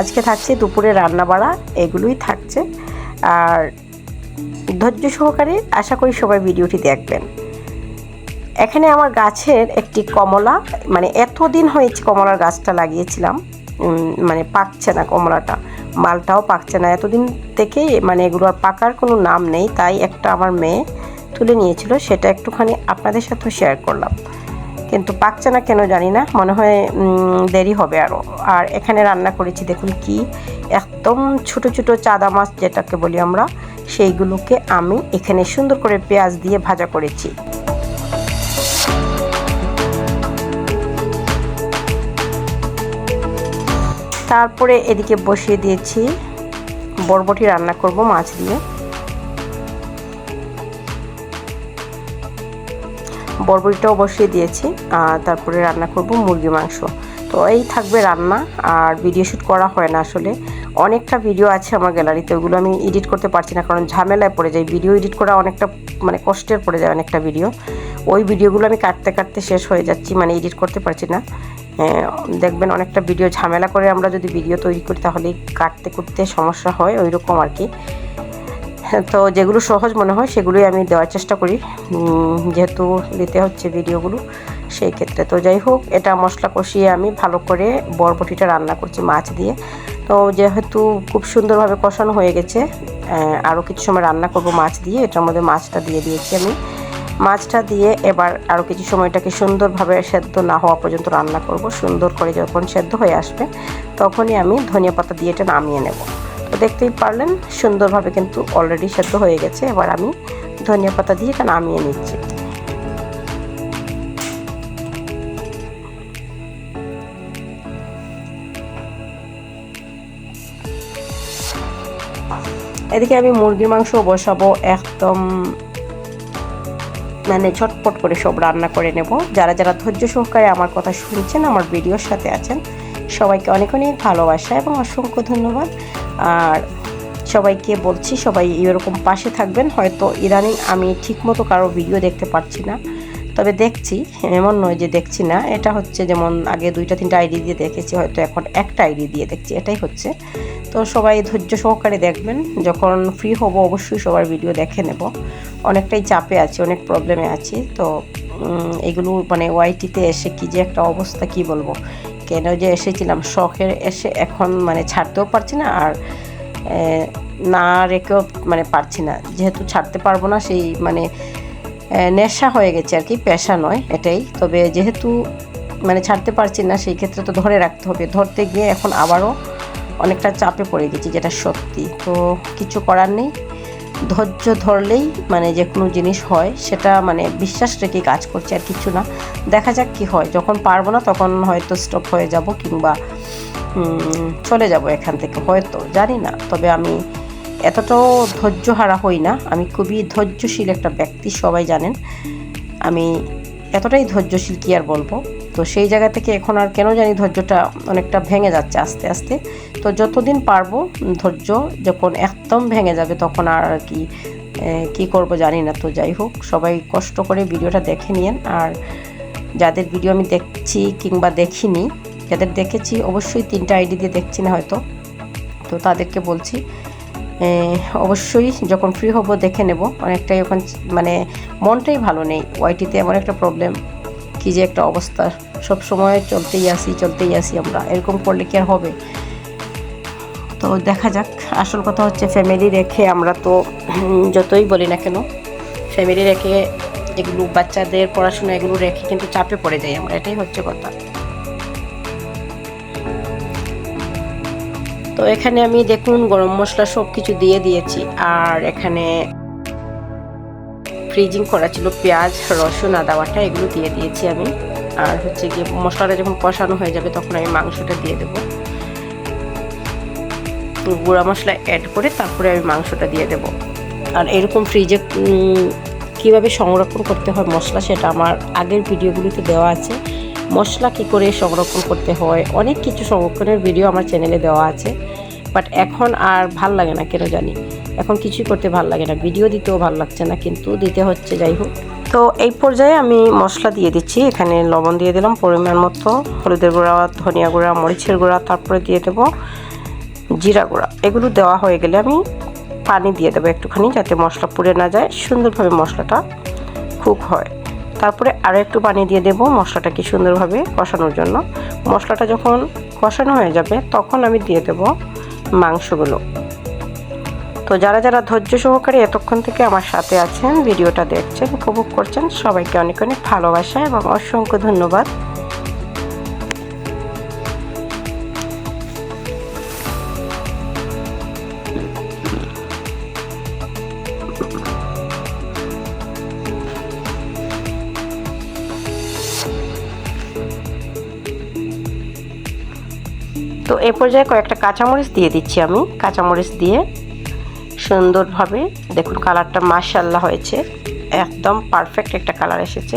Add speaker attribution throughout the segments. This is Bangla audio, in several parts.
Speaker 1: আজকে থাকছে দুপুরে রান্না বাড়া এগুলোই থাকছে। আর ধৈর্য সহকারে আশা করি সবাই ভিডিওটি দেখবেন। এখানে আমার গাছের একটি কমলা মানে এতদিন হয়েছে কমলার গাছটা লাগিয়েছিলাম মানে পাকছে না কমলাটা মালটাও পাকছে না। এতদিন থেকে মানে এগুলো আর পাকার কোনো নাম নেই, তাই একটা আমার মেয়ে তুলে নিয়েছিল, সেটা একটুখানি আপনাদের সাথেও শেয়ার করলাম। কিন্তু পাকছে না কেন জানি না। মনে হয় দেরি হবে আরও আর এখানে রান্না করেছি, দেখুন কি, একদম ছোট ছোট চাদা মাছ যেটাকে বলি আমরা, সেইগুলোকে আমি এখানে সুন্দর করে পেঁয়াজ দিয়ে ভাজা করেছি। তারপরে এদিকে বসিয়ে দিয়েছি, বরবটি রান্না করব মাছ দিয়ে। বরবটিটাও বসিয়ে দিয়েছি আর তারপরে রান্না করব মুরগি মাংস। তো এই থাকবে রান্না আর ভিডিও শ্যুট করা হয় না আসলে। অনেকটা ভিডিও আছে আমার গ্যালারিতে ওগুলো আমি এডিট করতে পারছি না কারণ ঝামেলায় পড়ে যায়। ভিডিও এডিট করা অনেকটা মানে কষ্টের পড়ে যায় অনেকটা ভিডিও ওই ভিডিওগুলো আমি কাটতে কাটতে শেষ হয়ে যাচ্ছি মানে এডিট করতে পারছি না। হ্যাঁ, দেখবেন অনেকটা ভিডিও ঝামেলা করে আমরা যদি ভিডিও তৈরি করি তাহলে কাটতে করতে সমস্যা হয় ওই রকম আর কি। তো যেগুলো সহজ মনে হয়, সেগুলোই আমি দেওয়ার চেষ্টা করি। যেহেতু দিতে হচ্ছে ভিডিওগুলো, সেই ক্ষেত্রে। তো যাই হোক, এটা মশলা কষিয়ে আমি ভালো করে বরবটিটা রান্না করছি মাছ দিয়ে। তো যেহেতু খুব সুন্দরভাবে কষানো হয়ে গেছে আরও কিছু সময় রান্না করব মাছ দিয়ে। এটার মধ্যে মাছটা দিয়ে দিয়েছি আমি। মাছটা দিয়ে এবার আরও কিছু সময়টাকে সুন্দরভাবে সেদ্ধ না হওয়া পর্যন্ত রান্না করব। সুন্দর করে যখন সেদ্ধ হয়ে আসবে, তখনই আমি ধনিয়া পাতা দিয়ে এটা নামিয়ে নেব। দেখতেই পারলেন, সুন্দরভাবে কিন্তু অলরেডি সেদ্ধ হয়ে গেছে। এবার আমি ধনিয়া পাতা দিয়ে এটা নামিয়ে নিচ্ছি। এদিকে আমি মুরগির মাংস বসাবো, একদম মানে ঝটপট করে সব রান্না করে নেব। যারা যারা ধৈর্য সহকারে আমার কথা শুনছেন, আমার ভিডিওর সাথে আছেন, সবাইকে অনেক অনেক ভালোবাসা এবং অসংখ্য ধন্যবাদ। আর সবাইকে বলছি, সবাই এরকম পাশে থাকবেন। হয়তো ইদানিং আমি ঠিকমতো কারও ভিডিও দেখতে পাচ্ছি না। তবে দেখছি, এমন নয় যে দেখছি না। এটা হচ্ছে যেমন আগে দুইটা, তিনটা আইডি দিয়ে দেখেছি, হয়তো এখন একটা আইডি দিয়ে দেখছি। এটাই হচ্ছে। তো সবাই ধৈর্য সহকারে দেখবেন। যখন ফ্রি হব, অবশ্যই সবার ভিডিও দেখে নেব। অনেকটাই চাপে আছি, অনেক প্রবলেমে আছি। তো এগুলো মানে ওয়াইটিতে এসে কি যে একটা অবস্থা, কি বলব? কেন যে এসেছিলাম, শখের এসে এখন মানে ছাড়তেও পারছি না আর না রেখেও মানে পারছি না। যেহেতু ছাড়তে পারব না, সেই মানে নেশা হয়ে গেছে আর কি, পেশা নয় এটাই। তবে যেহেতু মানে ছাড়তে পারছি না, সেই ক্ষেত্রে তো ধরে রাখতে হবে। ধরতে গিয়ে এখন আবারও অনেকটা চাপে পড়ে গেছি, যেটা সত্যি। তো কিছু করার নেই। ধৈর্য ধরলেই মানে যে কোনো জিনিস হয়, সেটা মানে বিশ্বাস রেখে কাজ করছে আর কিছু না। দেখা যাক কি হয়। যখন পারব না, তখন হয়তো স্টপ হয়ে যাব কিংবা চলে যাব এখান থেকে। হয়তো, জানি না। তবে আমি এতটাও ধৈর্য হারা হই না। আমি খুবই ধৈর্যশীল একটা ব্যক্তি, সবাই জানেন। আমি এতটাই ধৈর্যশীল কি আর বলব? তো সেই জায়গা থেকে এখন আর কেন জানি ধৈর্যটা অনেকটা ভেঙে যাচ্ছে আস্তে আস্তে। তো যতদিন পারব, ধৈর্য যখন একদম ভেঙে যাবে তখন আর কি কি করব জানি না। তো যাই হোক, সবাই কষ্ট করে ভিডিওটা দেখে নিয়েন। আর যাদের ভিডিও আমি দেখছি কিংবা দেখিনি, যাদের দেখেছি অবশ্যই তিনটা আইডি দিয়ে দেখছি না হয়তো। তো তাদেরকে বলছি অবশ্যই যখন ফ্রি হব দেখে নেব। অনেকটাই ওখান মানে মনটাই ভালো নেই। ওয়াইটিতে এমন একটা প্রবলেম কি যে একটা অবস্থা। সব সময় চলতেই আসি চলতেই আসি আমরা। এরকম করলে কি আর হবে? তো দেখা যাক। আসল কথা হচ্ছে ফ্যামিলি রেখে আমরা তো যতই বলি না কেন ফ্যামিলি রেখে এগুলো বাচ্চাদের পড়াশোনা এগুলো রেখে কিন্তু চাপে পড়ে যাই আমরা। এটাই হচ্ছে কথা। তো এখানে আমি দেখুন গরম মশলা সব কিছু দিয়ে দিয়েছি। আর এখানে ফ্রিজিং করা ছিল, পেঁয়াজ, রসুন, আদা বাটা, এগুলো দিয়ে দিয়েছি আমি। আর হচ্ছে গিয়ে মশলাটা যখন কষানো হয়ে যাবে, তখন আমি মাংসটা দিয়ে দেবো। গুঁড়া মশলা অ্যাড করে তারপরে আমি মাংসটা দিয়ে দেব। আর এরকম ফ্রিজে কীভাবে সংরক্ষণ করতে হয় মশলা, সেটা আমার আগের ভিডিওগুলিতে দেওয়া আছে। মশলা কী করে সংরক্ষণ করতে হয়, অনেক কিছু সংরক্ষণের ভিডিও আমার চ্যানেলে দেওয়া আছে। বাট এখন আর ভালো লাগে না, কেন জানি? এখন কিছুই করতে ভালো লাগে না। ভিডিও দিতেও ভালো লাগছে না, কিন্তু দিতে হচ্ছে, যাই হোক। তো এই পর্যায়ে আমি মশলা দিয়ে দিচ্ছি। এখানে লবণ দিয়ে দিলাম, পরিমাণ মতো। হলুদের গুঁড়া, ধনিয়া গুঁড়া, মরিচের গুঁড়া, তারপরে দিয়ে দেবো জিরা গুঁড়া। এগুলো দেওয়া হয়ে গেলে আমি পানি দিয়ে দেবো একটুখানি, যাতে মশলা পুড়ে না যায়, সুন্দরভাবে মশলাটা কুক হয়। তারপরে আরও একটু পানি দিয়ে দেবো মশলাটাকে সুন্দরভাবে কষানোর জন্য। মশলাটা যখন কষানো হয়ে যাবে, তখন আমি দিয়ে দেব মাংসগুলো। তো যারা যারা ধৈর্য সহকারে এতক্ষণ থেকে আমার সাথে আছেন, ভিডিওটা দেখছেন, উপভোগ করছেন, সবাইকে অনেক অনেক ভালোবাসা এবং অসংখ্য ধন্যবাদ। তো এ পর্যায়ে কয়েকটা কাঁচামরিচ দিয়ে দিচ্ছি আমি। কাঁচামরিচ দিয়ে সুন্দরভাবে দেখুন কালারটা মাশাল্লাহ হয়েছে। একদম পারফেক্ট একটা কালার এসেছে।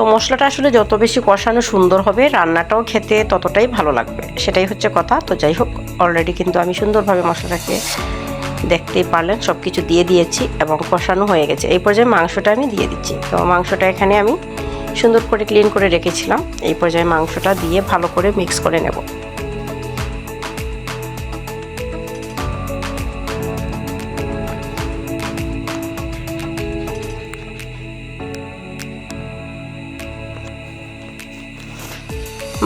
Speaker 1: তো মশলাটা আসলে যত বেশি কষানো সুন্দর হবে, রান্নাটাও খেতে ততটাই ভালো লাগবে। সেটাই হচ্ছে কথা। তো যাই হোক অলরেডি কিন্তু আমি সুন্দরভাবে মশলাটাকে দেখতেই পারলেন সব কিছু দিয়ে দিয়েছি এবং কষানো হয়ে গেছে। এই পর্যায়ে মাংসটা আমি দিয়ে দিচ্ছি। তো মাংসটা এখানে আমি সুন্দর করে ক্লিন করে রেখেছিলাম। এই পর্যায়ে মাংসটা দিয়ে ভালো করে মিক্স করে নেব।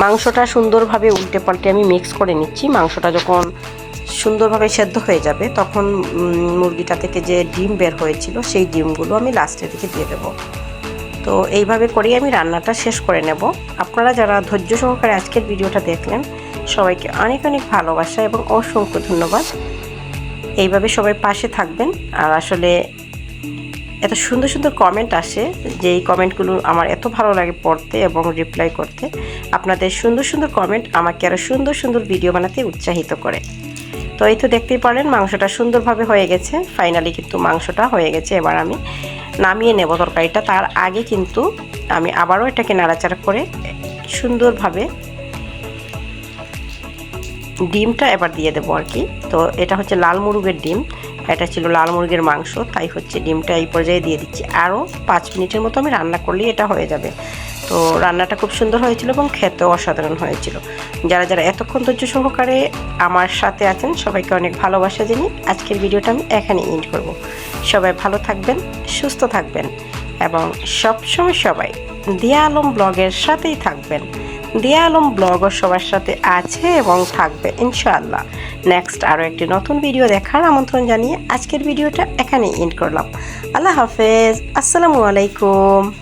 Speaker 1: মাংসটা সুন্দরভাবে উল্টে পাল্টে আমি মিক্স করে নিচ্ছি। মাংসটা যখন সুন্দরভাবে সেদ্ধ হয়ে যাবে, তখন মুরগিটা থেকে যে ডিম বের হয়েছিল, সেই ডিমগুলো আমি লাস্টের দিকে দিয়ে দেবো। তো এইভাবে করেই আমি রান্নাটা শেষ করে নেব। আপনারা যারা ধৈর্য সহকারে আজকের ভিডিওটা দেখলেন, সবাইকে অনেক অনেক ভালোবাসা এবং অসংখ্য ধন্যবাদ। এইভাবে সবাই পাশে থাকবেন। আর আসলে এত সুন্দর সুন্দর কমেন্ট আসে যে এই কমেন্টগুলো আমার এত ভালো লাগে পড়তে এবং রিপ্লাই করতে। আপনাদের সুন্দর সুন্দর কমেন্ট আমাকে আরও সুন্দর সুন্দর ভিডিও বানাতে উৎসাহিত করে। তো এই তো দেখতেই পারেন মাংসটা সুন্দরভাবে হয়ে গেছে। ফাইনালি কিন্তু মাংসটা হয়ে গেছে এবার আমি নামিয়ে নেব তরকারিটা। তার আগে কিন্তু আমি আবারও এটাকে নাড়াচাড়া করে সুন্দরভাবে ডিমটা এবার দিয়ে দেবো আর কি। তো এটা হচ্ছে লাল মুরগের ডিম। এটা ছিল লাল মুরগির মাংস, তাই হচ্ছে ডিমটা এই পর্যায়ে দিয়ে দিচ্ছি। আরও পাঁচ মিনিটের মতো আমি রান্না করলেই এটা হয়ে যাবে। তো রান্নাটা খুব সুন্দর হয়েছিল এবং খেতেও অসাধারণ হয়েছিল। যারা যারা এতক্ষণ ধৈর্য সহকারে আমার সাথে আছেন, সবাইকে অনেক ভালোবাসা জানি আজকের ভিডিওটা আমি এখানে এন্ড করব। সবাই ভালো থাকবেন, সুস্থ থাকবেন এবং সবসময় সবাই দিয়া আলম ব্লগের সাথেই থাকবেন। দিয়া আলম ব্লগও সবার সাথে আছে এবং থাকবে, ইনশাআল্লাহ। নেক্সট আরও একটি নতুন ভিডিও দেখার আমন্ত্রণ জানিয়ে আজকের ভিডিওটা এখানেই এন্ড করলাম। আল্লাহ হাফেজ, আসসালামু আলাইকুম।